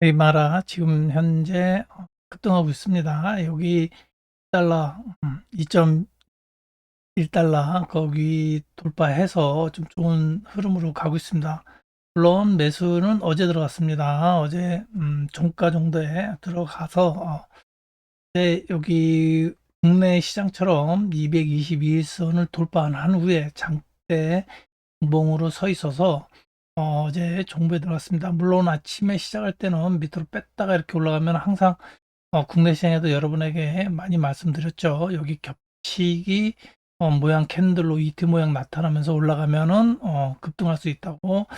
에이마라 지금 현재 어, 급등하고 있습니다. 여기 달러 2.1달러 거기 돌파해서 좀 좋은 흐름으로 가고 있습니다. 물론 매수는 어제 들어갔습니다. 어제 음, 종가 정도에 들어가서 어, 이제 여기 국내 시장처럼 222일선을 돌파한 후에 장대 봉으로 서 있어서 어, 어제 정부에 들어갔습니다. 물론 아침에 시작할 때는 밑으로 뺐다가 이렇게 올라가면 항상 어, 국내 시장에도 여러분에게 많이 말씀드렸죠. 여기 겹치기 어, 모양 캔들로 이트 모양 나타나면서 올라가면은 어, 급등할 수 있다고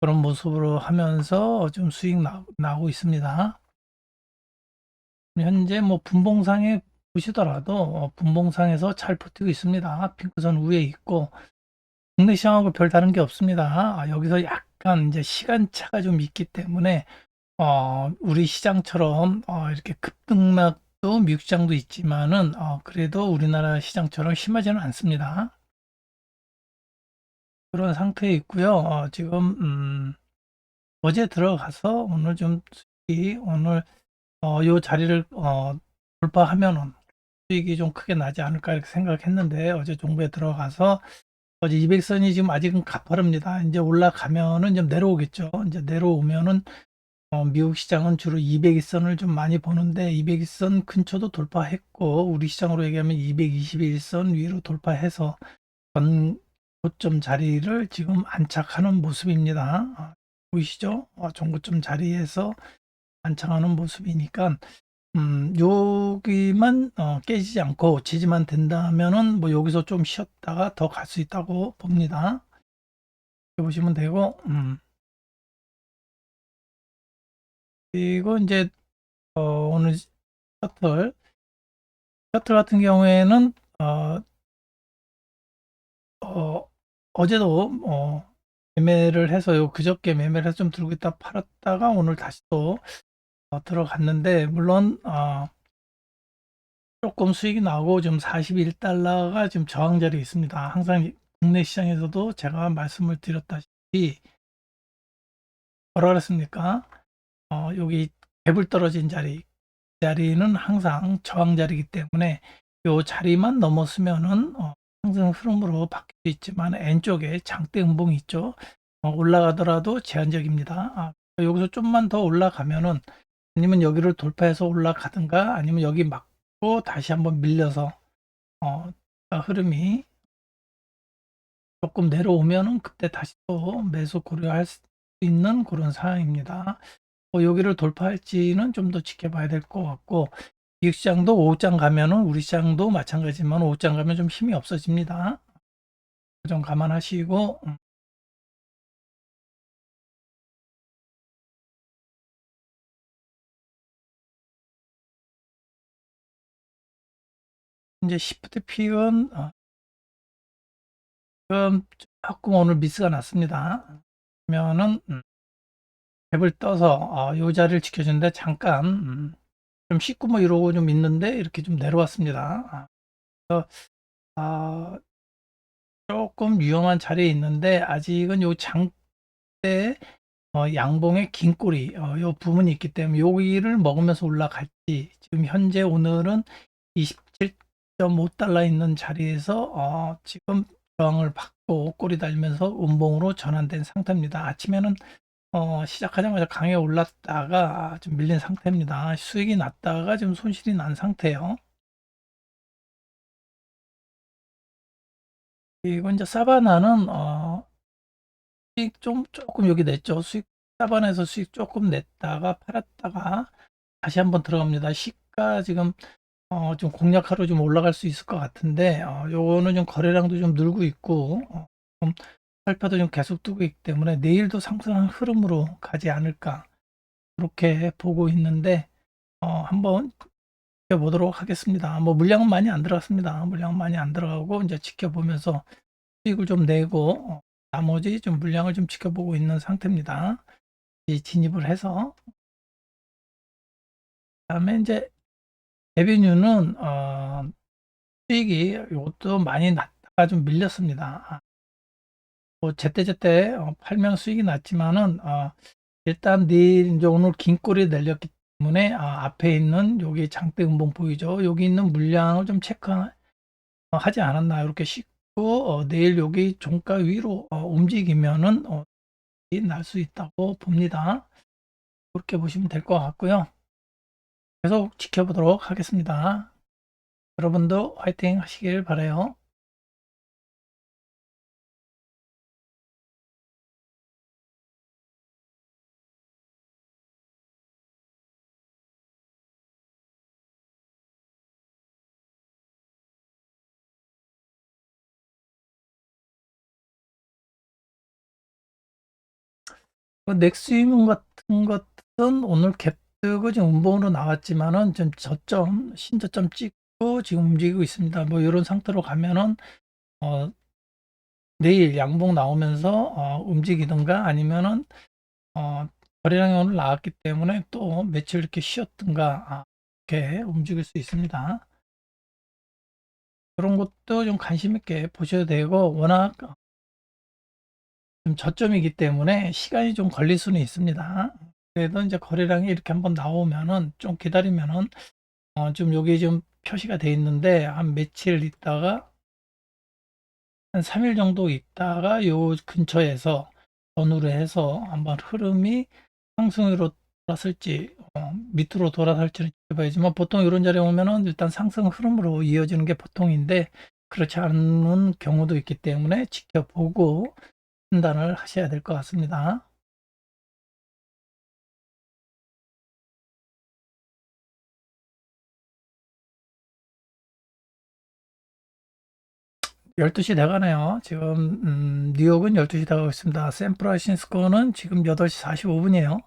그런 모습으로 하면서 좀 수익 나, 나오고 있습니다. 현재 뭐 분봉상에 보시더라도 어, 분봉상에서 잘 버티고 있습니다. 핑크선 위에 있고 국내 시장하고 별 다른 게 없습니다. 아, 여기서 약 간 이제 시간차가 좀 있기 때문에 어, 우리 시장처럼 어, 이렇게 급등락도 미국 시장도 있지만은 어, 그래도 우리나라 시장처럼 심하지는 않습니다. 그런 상태에 있고요. 어, 지금 음, 어제 들어가서 오늘 좀 수익이 오늘 어, 요 자리를 어, 돌파하면은 수익이 좀 크게 나지 않을까 이렇게 생각했는데 어제 종부에 들어가서 어제 200선이 지금 아직은 가파릅니다. 이제 올라가면은 좀 내려오겠죠. 이제 내려오면은 어, 미국 시장은 주로 200일선을 좀 많이 보는데 200일선 근처도 돌파했고 우리 시장으로 얘기하면 221선 위로 돌파해서 전 고점 자리를 지금 안착하는 모습입니다. 아, 보이시죠? 어, 전고점 자리에서 안착하는 모습이니까 음, 여기만 어, 깨지지 않고 지지만 된다면은 뭐 여기서 좀 쉬었다가 더 갈 수 있다고 봅니다. 보시면 되고 음. 그리고 이제 어, 오늘 셔틀 셔틀 같은 경우에는 어, 어, 어제도 어, 매매를 해서 요 그저께 매매를 해서 좀 들고 있다 팔았다가 오늘 다시 또 어, 들어갔는데 물론 어, 조금 수익이 나오고 좀 41달러가 지금 저항 자리에 있습니다. 항상 국내 시장에서도 제가 말씀을 드렸다시피 뭐라 그랬습니까? 어, 여기 갭을 떨어진 자리 자리는 항상 저항 자리이기 때문에 이 자리만 넘었으면은 어, 항상 흐름으로 바뀔 수 있지만 N쪽에 장대 음봉이 있죠. 어, 올라가더라도 제한적입니다. 아, 여기서 좀만 더 올라가면은 아니면 여기를 돌파해서 올라가든가 아니면 여기 막고 다시 한번 밀려서 어, 흐름이 조금 내려오면은 그때 다시 또 매수 고려할 수 있는 그런 상황입니다. 뭐 여기를 돌파할지는 좀 더 지켜봐야 될 것 같고 미국 시장도 5장 가면은 우리 시장도 마찬가지지만 5장 가면 좀 힘이 없어집니다. 좀 감안하시고 이제 시프트 픽은 어, 지금 조금 오늘 미스가 났습니다. 그러면은 음, 갭을 떠서 어, 요 자리를 지켜주는데 잠깐 음, 좀 쉽고 뭐 이러고 좀 있는데 이렇게 좀 내려왔습니다. 아, 아, 조금 위험한 자리에 있는데 아직은 요 장대 어, 양봉의 긴 꼬리 어, 요 부분이 있기 때문에 여기를 먹으면서 올라갈지 지금 현재 오늘은 27.5달러 있는 자리에서 어, 지금 저항을 받고 꼬리 달면서 음봉으로 전환된 상태입니다. 아침에는 어, 시작하자마자 강에 올랐다가 좀 밀린 상태입니다. 수익이 났다가 지금 손실이 난 상태예요. 그리고 이제 사바나는 어, 수익 좀 조금 여기 냈죠. 수익 사바나에서 수익 조금 냈다가 팔았다가 다시 한번 들어갑니다. 시가 지금 어, 좀 공략하러 좀 올라갈 수 있을 것 같은데 어, 요거는 좀 거래량도 좀 늘고 있고 어, 좀 살펴도 좀 계속 뜨고 있기 때문에 내일도 상승한 흐름으로 가지 않을까 그렇게 보고 있는데 어, 한번 지켜보도록 하겠습니다. 뭐 물량은 많이 안 들어갔습니다. 물량은 많이 안 들어가고 이제 지켜보면서 수익을 좀 내고 어, 나머지 좀 물량을 좀 지켜보고 있는 상태입니다. 진입을 해서 그다음에 이제 레비뉴는 어, 수익이 이것도 많이 났다가 좀 밀렸습니다. 뭐 제때제때 어, 팔면 수익이 났지만은 어, 일단 내일 이제 오늘 긴 꼬리 내렸기 때문에 아, 앞에 있는 여기 장대 음봉 보이죠? 여기 있는 물량을 좀 체크하지 않았나 이렇게 씻고 어, 내일 여기 종가 위로 어, 움직이면은 어, 날수 있다고 봅니다. 그렇게 보시면 될 것 같고요. 계속 지켜보도록 하겠습니다. 여러분도 화이팅 하시길 바라요. 그 넥스위문 같은 것은 오늘 갭뜨 고 지금 운봉으로 나왔지만은 좀 저점 신저점 찍고 지금 움직이고 있습니다. 뭐 이런 상태로 가면은 어 내일 양봉 나오면서 어 움직이든가 아니면은 어 거래량이 오늘 나왔기 때문에 또 며칠 이렇게 쉬었든가 아, 이렇게 움직일 수 있습니다. 그런 것도 좀 관심 있게 보셔야 되고 워낙 좀 저점이기 때문에 시간이 좀 걸릴 수는 있습니다. 그래도 이제 거래량이 이렇게 한번 나오면은 좀 기다리면은 어, 좀 여기 좀 표시가 돼 있는데 한 며칠 있다가 한 3일 정도 있다가 요 근처에서 전후로 해서 한번 흐름이 상승으로 돌았을지 어, 밑으로 돌아설지는 지켜봐야지만 보통 이런 자리에 오면은 일단 상승 흐름으로 이어지는 게 보통인데 그렇지 않은 경우도 있기 때문에 지켜보고 판단을 하셔야 될 것 같습니다. 열두 시 돼가네요. 지금 음, 뉴욕은 12시 돼가고 있습니다. 샌프란시스코는 지금 8시 45분이에요.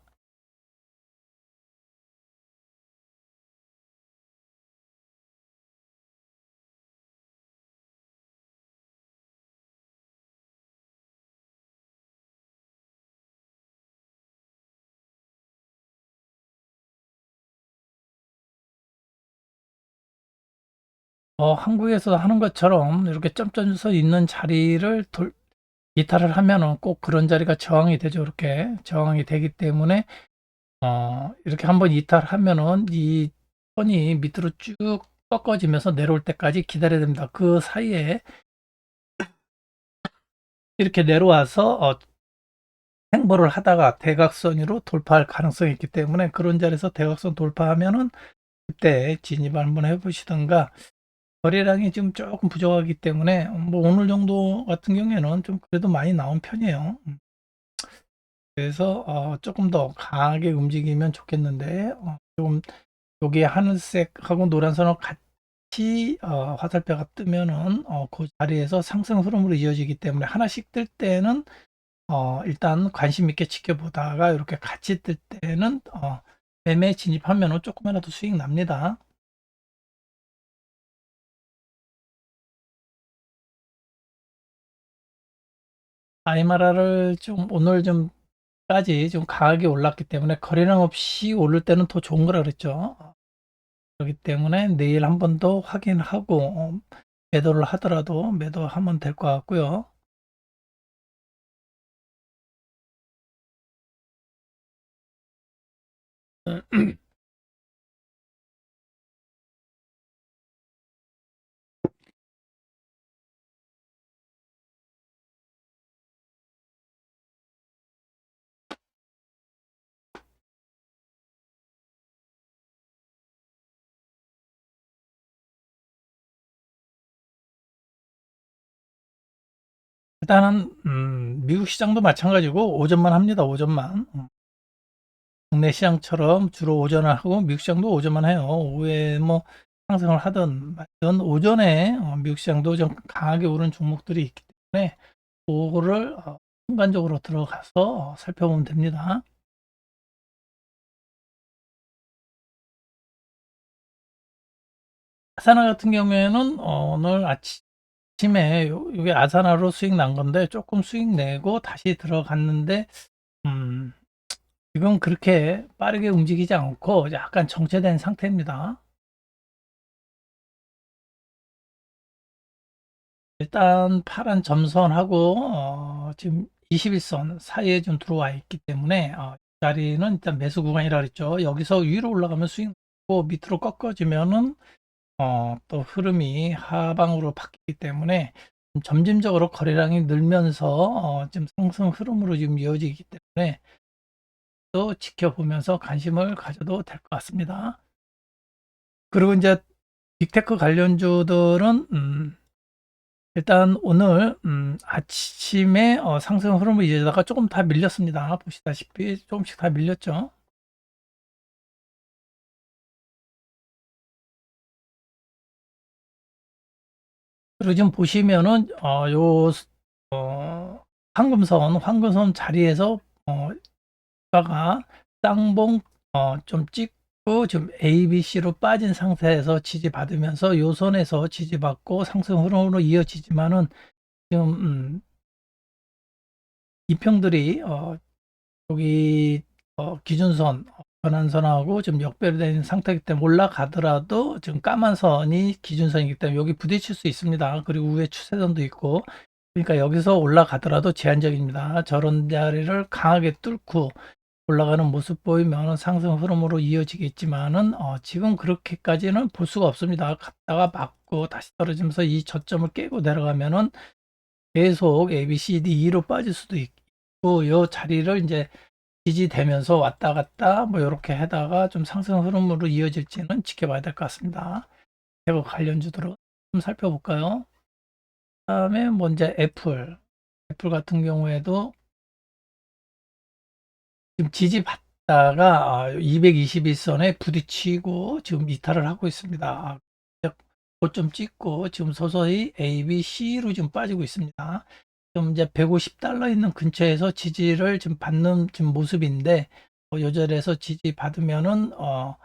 어, 한국에서 하는 것처럼 이렇게 점점 서 있는 자리를 돌, 이탈을 하면은 꼭 그런 자리가 저항이 되죠. 이렇게 저항이 되기 때문에 어, 이렇게 한번 이탈하면은 이 선이 밑으로 쭉 꺾어지면서 내려올 때까지 기다려야 됩니다. 그 사이에 이렇게 내려와서 어, 행보를 하다가 대각선으로 돌파할 가능성이 있기 때문에 그런 자리에서 대각선 돌파하면은 그때 진입 한번 해보시던가 거래량이 지금 조금 부족하기 때문에 뭐 오늘 정도 같은 경우에는 좀 그래도 많이 나온 편이에요. 음. 그래서 어 조금 더 강하게 움직이면 좋겠는데 어 좀 여기 하늘색하고 노란 선을 같이 어 화살표가 뜨면은 어 그 자리에서 상승 흐름으로 이어지기 때문에 하나씩 뜰 때는 어 일단 관심 있게 지켜보다가 이렇게 같이 뜰 때는 어 매매 진입하면은 조금이라도 수익 납니다. 아이마라를 좀 오늘 좀 까지 좀 강하게 올랐기 때문에 거래량 없이 오를 때는 더 좋은 거라 그랬죠. 그렇기 때문에 내일 한 번 더 확인하고 어, 매도를 하더라도 매도하면 될 것 같고요. 일단은 음, 미국 시장도 마찬가지고 오전만 합니다. 오전만. 음. 국내 시장처럼 주로 오전을 하고 미국 시장도 오전만 해요. 오후에 뭐 상승을 하든 말든 오전에 어, 미국 시장도 좀 강하게 오른 종목들이 있기 때문에 그거를 어, 순간적으로 들어가서 어, 살펴보면 됩니다. 아사나 같은 경우에는 어, 오늘 아침 에 이게 아사나로 수익 난 건데 조금 수익 내고 다시 들어갔는데 음, 지금 그렇게 빠르게 움직이지 않고 약간 정체된 상태입니다. 일단 파란 점선하고 어, 지금 21선 사이에 좀 들어와 있기 때문에 어, 자리는 일단 매수 구간이라 그랬죠. 여기서 위로 올라가면 스윙 고 밑으로 꺾어지면은 어, 또 흐름이 하방으로 바뀌기 때문에 점진적으로 거래량이 늘면서 어, 지금 상승 흐름으로 지금 이어지기 때문에 또 지켜보면서 관심을 가져도 될 것 같습니다. 그리고 이제 빅테크 관련주들은 음, 일단 오늘 음, 아침에 어, 상승 흐름을 이어다가 조금 다 밀렸습니다. 보시다시피 조금씩 다 밀렸죠. 그리고 지금 보시면은 어, 요 어, 황금선 황금선 자리에서 어, 가가 쌍봉 어, 좀 찍고 지금 A, B, C로 빠진 상태에서 지지받으면서 요 선에서 지지받고 상승 흐름으로 이어지지만은 지금 음, 이평들이 어, 여기 어, 기준선 전환 선하고 지금 역별된 상태이기 때문에 올라가더라도 지금 까만 선이 기준선이기 때문에 여기 부딪힐 수 있습니다. 그리고 위에 추세선도 있고 그러니까 여기서 올라가더라도 제한적입니다. 저런 자리를 강하게 뚫고 올라가는 모습 보이면 상승 흐름으로 이어지겠지만은 어, 지금 그렇게까지는 볼 수가 없습니다. 갔다가 맞고 다시 떨어지면서 이 저점을 깨고 내려가면은 계속 A, B, C, D, E로 빠질 수도 있고 이 자리를 이제 지지되면서 왔다 갔다 뭐 이렇게 하다가 좀 상승 흐름으로 이어질지는 지켜봐야 될 것 같습니다. 대거 관련주들로 좀 살펴볼까요? 다음에 먼저 애플 애플 같은 경우에도 지금 지지받다가 221선에 부딪히고 지금 이탈을 하고 있습니다. 고점 찍고 지금 서서히 A, B, C로 지금 빠지고 있습니다. 좀 이제 150달러 있는 근처에서 지지를 지금 받는 지금 모습인데 어, 요 자리에서 지지 받으면은 어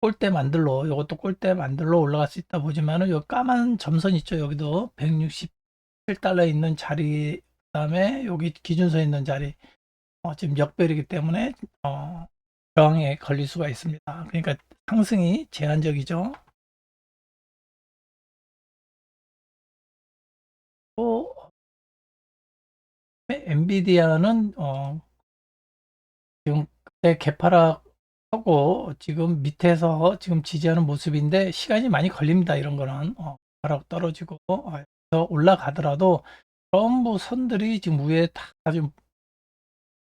골대 만들로 이것도 골대 만들로 올라갈 수 있다 보지만은 요 까만 점선 있죠 여기도 167달러 있는 자리 그다음에 여기 기준선 있는 자리 어, 지금 역별이기 때문에 어, 저항에 걸릴 수가 있습니다. 그러니까 상승이 제한적이죠. 엔비디아는 어, 지금 그때 개파락하고 지금 밑에서 지금 지지하는 모습인데 시간이 많이 걸립니다. 이런 거는 어, 가락 떨어지고 어, 올라가더라도 전부 선들이 지금 위에 다 지금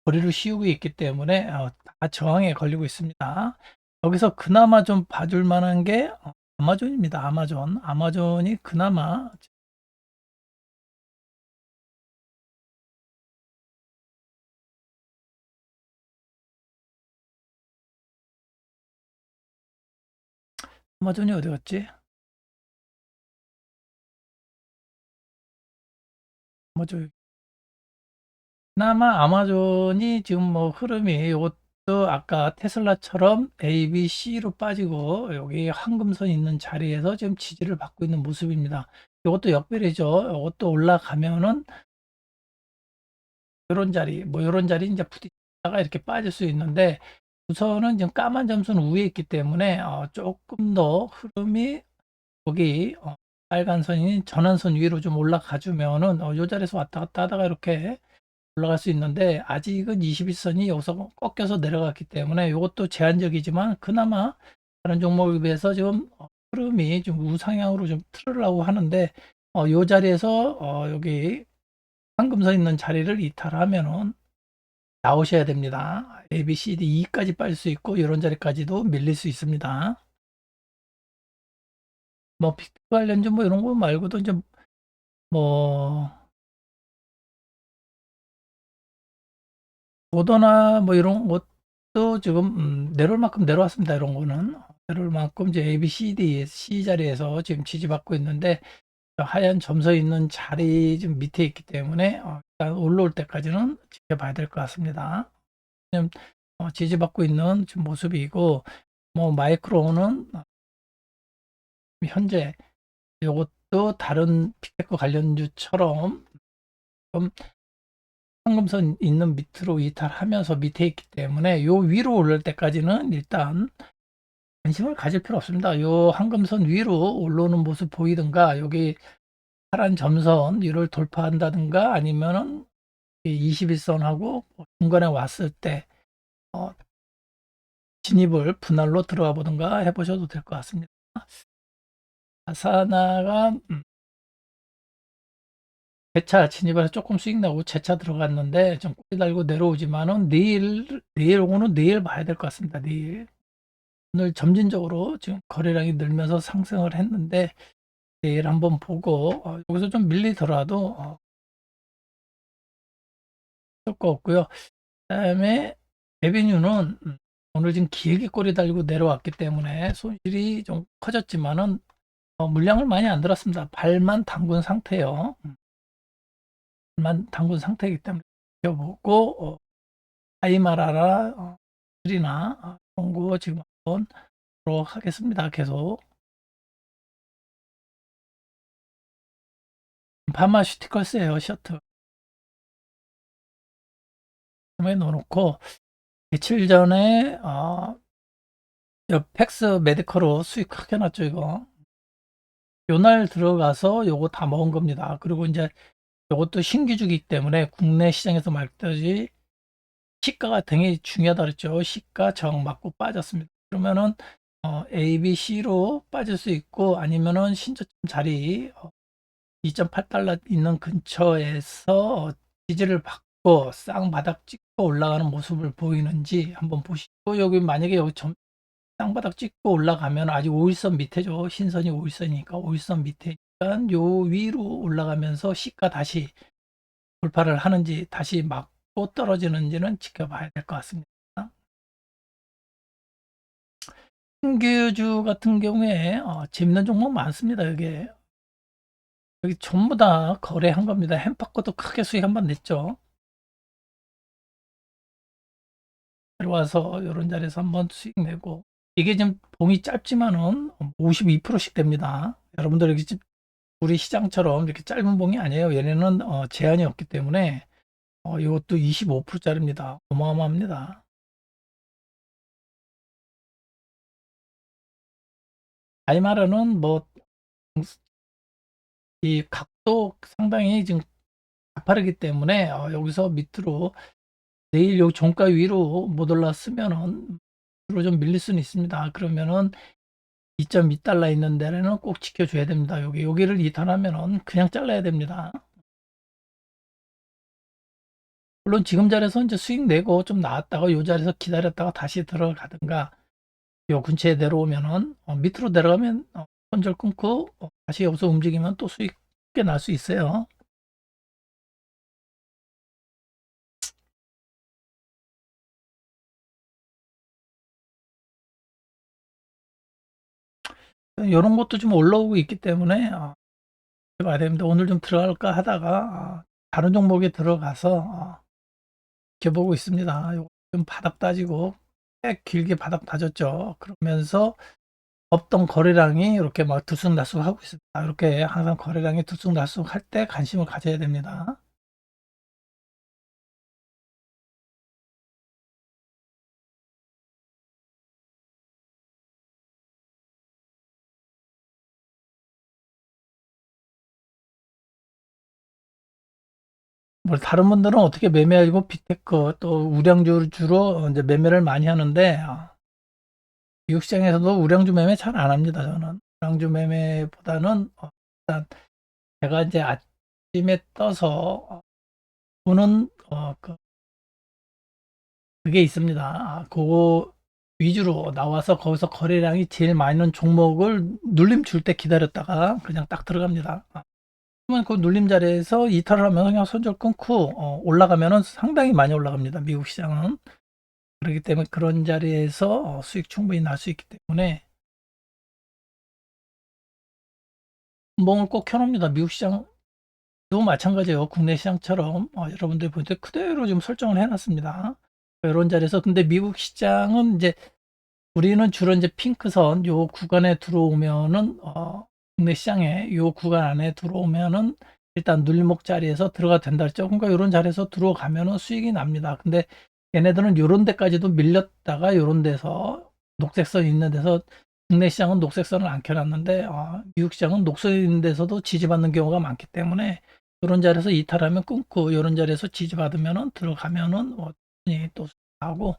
거리를 씌우고 있기 때문에 어, 다 저항에 걸리고 있습니다. 여기서 그나마 좀 봐줄 만한 게 어, 아마존입니다. 아마존. 아마존이 그나마 아마존이 어디 갔지? 아마존 그나마 아마존이 지금 뭐 흐름이 이것도 아까 테슬라처럼 A, B, C로 빠지고 여기 황금선 있는 자리에서 지금 지지를 받고 있는 모습입니다. 이것도 역별이죠. 이것도 올라가면은 이런 자리, 뭐 이런 자리 이제 부딪다가 이렇게 빠질 수 있는데 우선은 지금 까만 점수는 위에 있기 때문에 어, 조금 더 흐름이 여기 어, 빨간 선이 전환선 위로 좀 올라가 주면은 어, 이 자리에서 왔다 갔다 하다가 이렇게 올라갈 수 있는데 아직은 21선이 여기서 꺾여서 내려갔기 때문에 이것도 제한적이지만 그나마 다른 종목에 비해서 지금 흐름이 좀 우상향으로 좀 틀으려고 하는데 어, 이 자리에서 어, 여기 황금선 있는 자리를 이탈하면은 나오셔야 됩니다. A, B, C, D, E까지 빠질 수 있고 이런 자리까지도 밀릴 수 있습니다. 뭐 빅 관련주 뭐 이런 거 말고도 이제 뭐 모더나 뭐 이런 것도 지금 음, 내려올 만큼 내려왔습니다. 이런 거는 내려올 만큼 이제 A, B, C, D, C 자리에서 지금 지지받고 있는데 하얀 점서 있는 자리 좀 밑에 있기 때문에 어, 일단 올라올 때까지는 지켜봐야 될 것 같습니다. 지금 어, 지지받고 있는 지금 모습이고 뭐 마이크로는 현재 이것도 다른 픽테크 관련주처럼 좀 황금선 있는 밑으로 이탈하면서 밑에 있기 때문에 요 위로 올릴 때까지는 일단 관심을 가질 필요 없습니다. 요 황금선 위로 올라오는 모습 보이든가 여기 파란 점선 위를 돌파한다든가 아니면은 21선하고 중간에 왔을 때 어, 진입을 분할로 들어가 보든가 해보셔도 될 것 같습니다. 아사나가 음, 재차 진입해서 조금 수익 나고 재차 들어갔는데 좀 꼬리 달고 내려오지만은 내일 내일 오는 내일 봐야 될 것 같습니다. 내일 오늘 점진적으로 지금 거래량이 늘면서 상승을 했는데 내일 한번 보고 어, 여기서 좀 밀리더라도 어, 거 없고요. 그다음에 에비뉴는 음, 오늘 지금 길게 꼬리 달고 내려왔기 때문에 손실이 좀 커졌지만은 어, 물량을 많이 안 들었습니다. 발만 담근 상태예요. 음. 발만 담근 상태이기 때문에 지켜보고 어, 아이마라라 어, 들이나 어, 그런 거 지금 한 번 보도록 하겠습니다. 계속 파마슈티컬스예요. 셔트. 에 넣어놓고 며칠 전에 어, 요 팩스 메디컬로 수익 크게 났죠 이거 요날 들어가서 요거 다 먹은 겁니다 그리고 이제 요것도 신규주기 때문에 국내 시장에서 말듯이 시가가 굉장히 중요하다 그랬죠 시가 정 맞고 빠졌습니다 그러면은 어, A, B, C로 빠질 수 있고 아니면은 신저점 자리 어, 2.8달러 있는 근처에서 지지를 받고 쌍바닥 찍고 올라가는 모습을 보이는지 한번 보시고 여기 만약에 여기 점, 쌍바닥 찍고 올라가면 아직 5일선 밑에죠. 신선이 5일선이니까 5일선 밑에니까 요 위로 올라가면서 시가 다시 돌파를 하는지 다시 막고 떨어지는지는 지켜봐야 될 것 같습니다. 신규주 같은 경우에 어, 재밌는 종목 많습니다. 여기 여기 전부 다 거래한 겁니다. 햄파코도 크게 수익 한번 냈죠. 들어와서 이런 자리에서 한번 수익 내고 이게 지금 봉이 짧지만은 52%씩 됩니다. 여러분들 집 우리 시장처럼 이렇게 짧은 봉이 아니에요. 얘네는 어, 제한이 없기 때문에 어, 이것도 25%짜리입니다. 어마어마합니다. 아이마르는 뭐 이 각도 상당히 지금 가파르기 때문에 어, 여기서 밑으로 내일 요 종가 위로 못 올랐으면은 으로 좀 밀릴 수는 있습니다. 그러면은 2.2달러 있는 데는 꼭 지켜줘야 됩니다. 여기 여기를 이탈하면은 그냥 잘라야 됩니다. 물론 지금 자리에서 이제 수익 내고 좀 나왔다가 요 자리에서 기다렸다가 다시 들어가든가 요 근처에 내려오면은 어, 밑으로 내려가면 어, 손절 끊고 어, 다시 여기서 움직이면 또 수익 꽤 날 수 있어요. 이런 것도 좀 올라오고 있기 때문에 어, 봐야 됩니다. 오늘 좀 들어갈까 하다가 어, 다른 종목에 들어가서 어, 지켜보고 있습니다. 좀 바닥 따지고 꽤 길게 바닥 다졌죠. 그러면서 없던 거래량이 이렇게 막 들쑥날쑥 하고 있습니다. 이렇게 항상 거래량이 들쑥날쑥 할 때 관심을 가져야 됩니다. 뭐 다른 분들은 어떻게 매매하고 비테크 또 우량주 주로 이제 매매를 많이 하는데 어, 미국 시장에서도 우량주 매매 잘 안 합니다. 저는 우량주 매매보다는 어, 일단 제가 이제 아침에 떠서 어, 보는 어, 그 그게 있습니다. 아, 그거 위주로 나와서 거기서 거래량이 제일 는 종목을 눌림 줄 때 기다렸다가 그냥 딱 들어갑니다. 아, 그러면 그 눌림 자리에서 이탈을 하면 그냥 손절 끊고 어, 올라가면은 상당히 많이 올라갑니다. 미국 시장은. 그렇기 때문에 그런 자리에서 어, 수익 충분히 날 수 있기 때문에 멍을 꼭 켜놓습니다. 미국 시장도 마찬가지예요. 국내 시장처럼 어, 여러분들 볼 때 그대로 좀 설정을 해놨습니다. 이런 자리에서 근데 미국 시장은 이제 우리는 주로 이제 핑크선 요 구간에 들어오면은 어, 국내 시장에 요 구간 안에 들어오면은 일단 눌목 자리에서 들어가 된다 했죠. 그러니까 이런 자리에서 들어가면은 수익이 납니다. 근데 얘네들은 요런 데까지도 밀렸다가 요런 데서 녹색선 있는 데서 국내 시장은 녹색선을 안 켜놨는데 어, 미국 시장은 녹색 있는 데서도 지지받는 경우가 많기 때문에 이런 자리에서 이탈하면 끊고 이런 자리에서 지지받으면은 들어가면은 뭐또 하고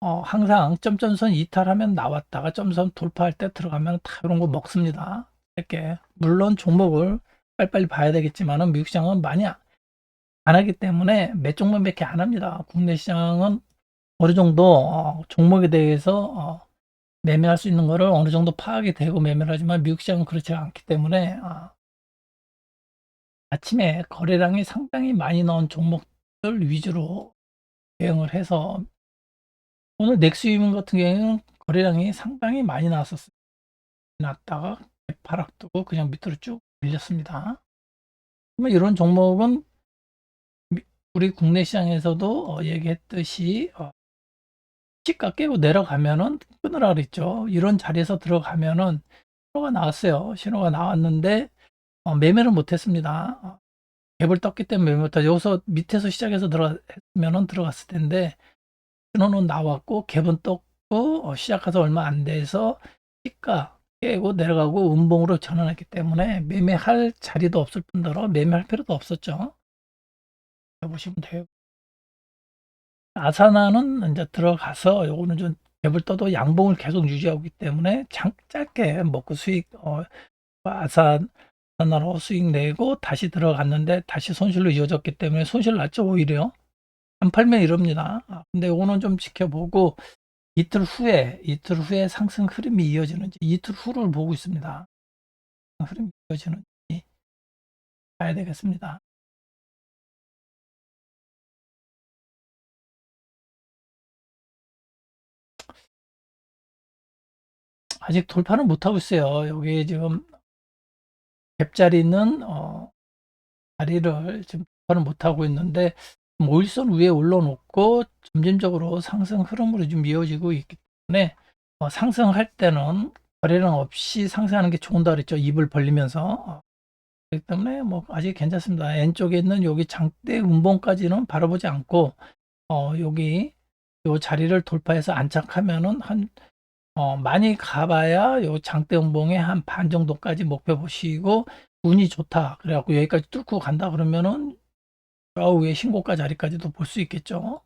어, 항상 점점선 이탈하면 나왔다가 점선 돌파할 때 들어가면 다 이런 거 먹습니다. 이렇게 물론 종목을 빨리빨리 봐야 되겠지만은 미국 시장은 많이 안 하기 때문에 몇 종목 몇개안 합니다. 국내 시장은 어느 정도 어, 종목에 대해서 어, 매매할 수 있는 거를 어느 정도 파악이 되고 매매를 하지만 미국 시장은 그렇지 않기 때문에 아, 아침에 거래량이 상당히 많이 나온 종목들 위주로 대응을 해서 오늘 넥스유민 같은 경우에는 거래량이 상당히 많이 나왔었어요. 났다가 개파락 두고 그냥 밑으로 쭉 밀렸습니다. 그러면 이런 종목은 미- 우리 국내 시장에서도 어, 얘기했듯이 어, 시가 깨고 내려가면은 끊으라 그랬죠. 이런 자리에서 들어가면은 신호가 나왔어요. 신호가 나왔는데 어, 매매를 못했습니다. 어, 갭을 떴기 때문에 매매 못하죠. 여기서 밑에서 시작해서 들어갔으면은 들어갔을 텐데 신호는 나왔고 갭은 떴고 어, 시작해서 얼마 안 돼서 시가 깨고 내려가고 음봉으로 전환했기 때문에 매매할 자리도 없을 뿐더러 매매할 필요도 없었죠. 보시면 돼요. 아사나는 이제 들어가서 요거는 좀 갭을 떠도 양봉을 계속 유지하고 있기 때문에 장 짧게 먹고 수익 어, 아사나로 수익 내고 다시 들어갔는데 다시 손실로 이어졌기 때문에 손실 났죠 오히려 안 팔면 이럽니다. 아, 근데 요거는 좀 지켜보고 이틀 후에 이틀 후에 상승 흐름이 이어지는지 이틀 후를 보고 있습니다. 흐름이 이어지는지 봐야 되겠습니다. 아직 돌파는 못하고 있어요. 여기 지금 갭자리는 어, 자리를 지금 돌파는 못하고 있는데 모일선 위에 올려놓고 점진적으로 상승 흐름으로 좀 이어지고 있기 때문에 어, 상승할 때는 거래량 없이 상승하는 게 좋은다 그랬죠. 입을 벌리면서 어, 그렇기 때문에 뭐 아직 괜찮습니다. N쪽에 있는 여기 장대 음봉까지는 바라보지 않고 어, 여기 요 자리를 돌파해서 안착하면은 한 어, 많이 가봐야 요 장대 음봉의 한 반 정도까지 목표 보시고 운이 좋다. 그래갖고 여기까지 뚫고 간다 그러면은 저 위에 신고가 자리까지도 볼 수 있겠죠.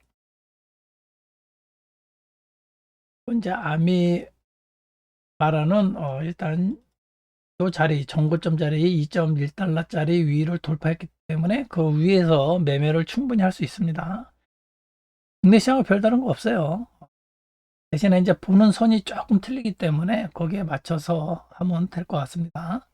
이제 아미 말하는 어, 일단 요 자리 정고점 자리 2.1달러짜리 위를 돌파했기 때문에 그 위에서 매매를 충분히 할 수 있습니다. 국내 시장은 별다른 거 없어요. 대신에 이제 보는 선이 조금 틀리기 때문에 거기에 맞춰서 하면 될 것 같습니다.